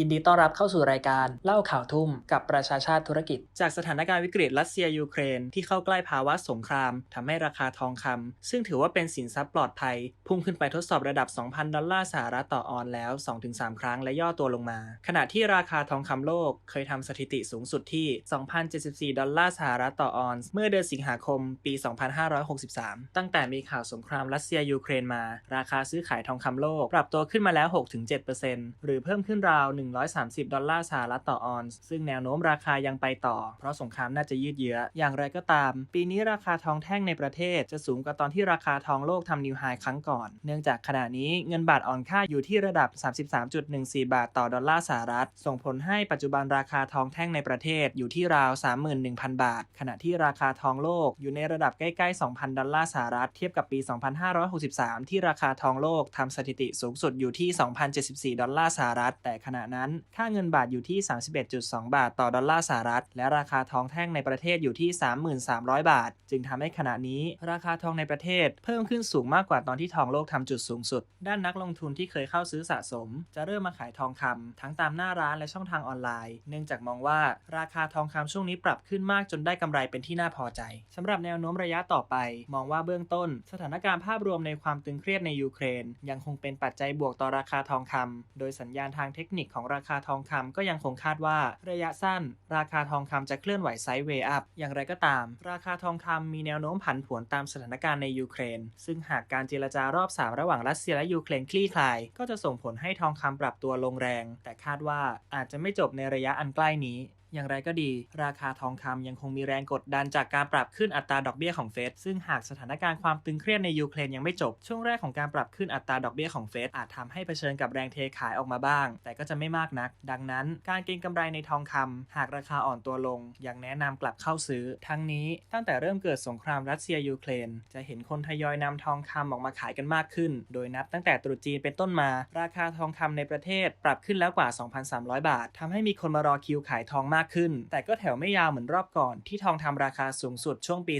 ยินดีต้อนรับเข้าสู่รายการเล่าข่าวทุ่มกับประชาชาติธุรกิจ จากสถานการณ์วิกฤตรัสเซียยูเครน ที่เข้าใกล้ภาวะสงครามทำให้ราคาทองคำซึ่งถือว่าเป็นสินทรัพย์ปลอดภัย พุ่งขึ้นไปทดสอบระดับ 2,000 ดอลลาร์สหรัฐต่อออนแล้ว 2-3 ครั้งและย่อตัวลงมา ขณะที่ราคาทองคำโลกเคยทำสถิติสูงสุดที่ 2,074 ดอลลาร์สหรัฐต่อออนซ์เมื่อเดือนสิงหาคม ปี 2563 ตั้งแต่มีข่าวสงครามรัสเซียยูเครนมา ราคาซื้อขายทองคำโลก ปรับตัวขึ้นมาแล้ว 6-7%หรือเพิ่มขึ้นราว130 ดอลลาร์สหรัฐต่อออนซ์ ซึ่งแนวโน้มราคายังไปต่อ เพราะสงครามน่าจะยืดเยื้อ อย่างไรก็ตาม ปีนี้ราคาทองแท่งในประเทศจะสูงกว่าตอนที่ราคาทองโลกทำนิวไฮครั้งก่อน เนื่องจากขณะนี้เงินบาทอ่อนค่าอยู่ที่ระดับ 33.14 บาทต่อดอลลาร์สหรัฐ ส่งผลให้ปัจจุบันราคาทองแท่งในประเทศอยู่ที่ราว 31,000 บาท ขณะที่ราคาทองโลกอยู่ในระดับใกล้ๆ 2,000 ดอลลาร์สหรัฐ เทียบกับปี 2563 ที่ราคาทองโลกทำสถิติสูงสุดอยู่ที่ 2,074 ดอลลาร์สหรัฐ แต่ขณะนั้นค่าเงินบาทอยู่ที่ 31.2 บาทต่อดอลลาร์สหรัฐ และราคาทองแท่งในประเทศอยู่ที่ 3,300บาท จึงทำให้ขณะนี้ ราคาทองในประเทศ เพิ่มขึ้นสูงมากกว่าตอนที่ทองโลกทำจุดสูงสุด ด้านนักลงทุนที่เคยเข้าซื้อสะสม จะเริ่มมาขายทองคำทั้งตามหน้าร้านและช่องทางออนไลน์ เนื่องจากมองว่าราคาทองคำช่วงนี้ปรับขึ้นมากจนได้กำไรเป็นที่น่าพอใจสำหรับแนวโน้มระยะต่อไป มองว่าเบื้องต้น สถานการณ์ภาพรวมในความตึงเครียดในยูเครน ยังคงเป็นปัจจัยบวกต่อราคาทองคำโดยสัญญาณทางเทคนิคของราคาทองคำก็ยังคงคาดว่าระยะสั้น ราคาทองคำจะเคลื่อนไหวไซด์เวย์อัพอย่างไรก็ตาม ราคาทองคำมีแนวโน้มผันผวนตามสถานการณ์ในยูเครน ซึ่งหากการเจรจารอบ 3 ระหว่างรัสเซียและยูเครนคลี่คลาย ก็จะส่งผลให้ทองคำปรับตัวลงแรง แต่คาดว่าอาจจะไม่จบในระยะอันใกล้นี้ อย่างไรก็ดี ราคาทองคำยังคงมีแรงกดดันจากการปรับขึ้นอัตราดอกเบี้ยของเฟดซึ่งหากสถานการณ์ความตึงเครียดในยูเครนยังไม่จบ ช่วงแรกของการปรับขึ้นอัตราดอกเบี้ยของเฟดอาจทำให้เผชิญกับแรงเทขายออกมาบ้าง แต่ก็จะไม่มากนัก ดังนั้น การเก็งกำไรในทองคำหากราคาอ่อนตัวลง ยังแนะนำกลับเข้าซื้อ ทั้งนี้ตั้งแต่เริ่มเกิดสงครามรัสเซียยูเครน จะเห็นคนทยอยนำทองคำออกมาขายกันมากขึ้น โดยนับตั้งแต่ตรุษจีนเป็นต้นมา ราคาทองคำในประเทศปรับขึ้นแล้วกว่า 2,300 บาททำให้มีคนมารอคิวขายทองมากขึ้น แต่ก็แถวไม่ยาวเหมือนรอบก่อน ที่ทองทำราคาสูงสุดช่วงปี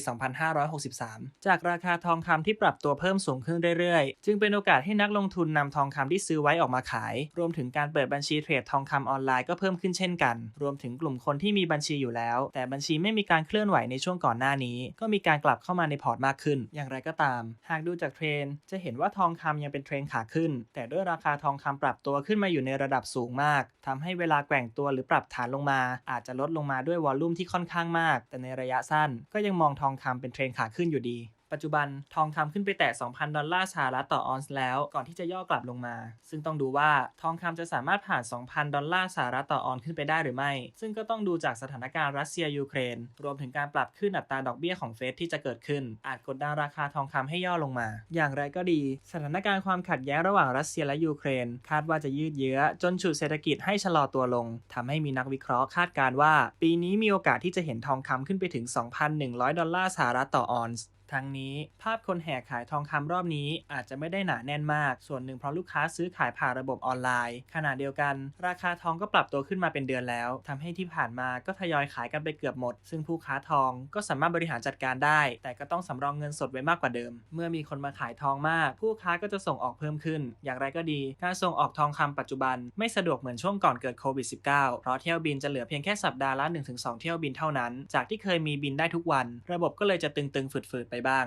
2563 จากราคาทองคำที่ปรับตัวเพิ่มสูงขึ้นเรื่อยๆ จึงเป็นโอกาสให้นักลงทุนนำทองคำที่ซื้อไว้ออกมาขาย รวมถึงการเปิดบัญชีเทรดทองคำออนไลน์ก็เพิ่มขึ้นเช่นกัน รวมถึงกลุ่มคนที่มีบัญชีอยู่แล้ว แต่บัญชีไม่มีการเคลื่อนไหวในช่วงก่อนหน้านี้ ก็มีการกลับเข้ามาในพอร์ตมากขึ้น อย่างไรก็ตาม หากดูจากเทรนด์จะเห็นว่าทองคำยังเป็นเทรนด์ขาขึ้น แต่ด้วยราคาทองคำปรับตัวขึ้นมาอยู่ในระดับสูงมากทำให้เวลาแกว่งตัวหรือปรับฐานลงมาอาจจะลดลงมาด้วยวอลลุ่มที่ค่อนข้างมาก แต่ในระยะสั้นก็ยังมองทองคำเป็นเทรนขาขึ้นอยู่ดี ปัจจุบันทองคำขึ้นไปแตะ 2,000 ดอลลาร์สหรัฐต่อออนซ์แล้ว ก่อนที่จะย่อกลับลงมา ซึ่งต้องดูว่าทองคำจะสามารถผ่าน 2,000 ดอลลาร์สหรัฐต่อออนซ์ขึ้นไปได้หรือไม่ ซึ่งก็ต้องดูจากสถานการณ์รัสเซียยูเครน รวมถึงการปรับขึ้นอัตราดอกเบี้ยของเฟดที่จะเกิดขึ้น อาจกดดันราคาทองคำให้ย่อลงมา อย่างไรก็ดี สถานการณ์ความขัดแย้งระหว่างรัสเซียและยูเครน คาดว่าจะยืดเยื้อ จนฉุดเศรษฐกิจให้ชะลอตัวลงทำให้มีนักวิเคราะห์คาดการณ์ว่า ปีนี้มีโอกาสที่จะเห็นทองคำขึ้นไปถึง 2,100 ดอลลาร์สหรัฐต่อออนซ์ ทั้งนี้ภาพคนแห่ขายทองคำรอบนี้อาจจะไม่ได้หนาแน่นมาก ส่วนหนึ่งเพราะลูกค้าซื้อขายผ่านระบบออนไลน์ ขณะเดียวกัน ราคาทองก็ปรับตัวขึ้นมาเป็นเดือนแล้วทำให้ที่ผ่านมาก็ทยอยขายกันไปเกือบหมด ซึ่งผู้ค้าทองก็สามารถบริหารจัดการได้ แต่ก็ต้องสำรองเงินสดไว้มากกว่าเดิม เมื่อมีคนมาขายทองมาก ผู้ค้าก็จะส่งออกเพิ่มขึ้น อย่างไรก็ดี การส่งออกทองคำปัจจุบัน ไม่สะดวกเหมือนช่วงก่อนเกิดโควิด -19 เพราะเที่ยวบินจะเหลือเพียงแค่สัปดาห์ละ1-2 เที่ยวบินเท่านั้น จากที่เคยมีบินได้ทุกวัน ระบบก็เลยจะตึงๆฝืดๆไปบ้าง